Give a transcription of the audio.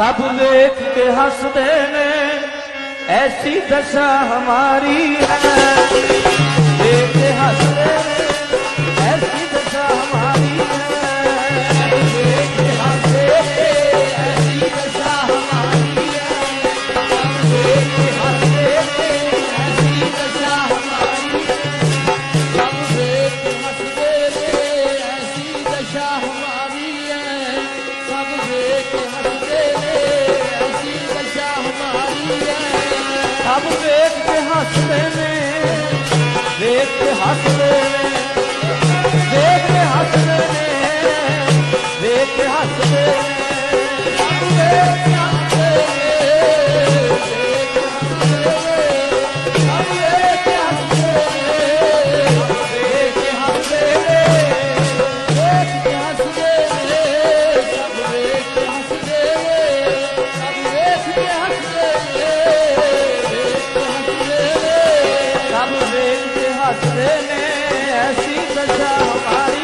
ਸਭ ਵੇਖ ਕੇ ਹੱਸਦੇ ਨੇ ਐਸੀ ਦਸ਼ਾ ਹਮਾਰੀ ਸਭ ਵੇਖ ਕੇ ਹੱਸਦੇ ਨੇ, ਵੇਖ ਕੇ ਹੱਸਦੇ ਨੇ, ਵੇਖ ਕੇ ਹੱਸਦੇ ਨੇ, ਵੇਖ ਕੇ ਹੱਸਦੇ ਨੇ। ਸਭ ਵੇਖ रास्ते में ऐसी सजा हमारी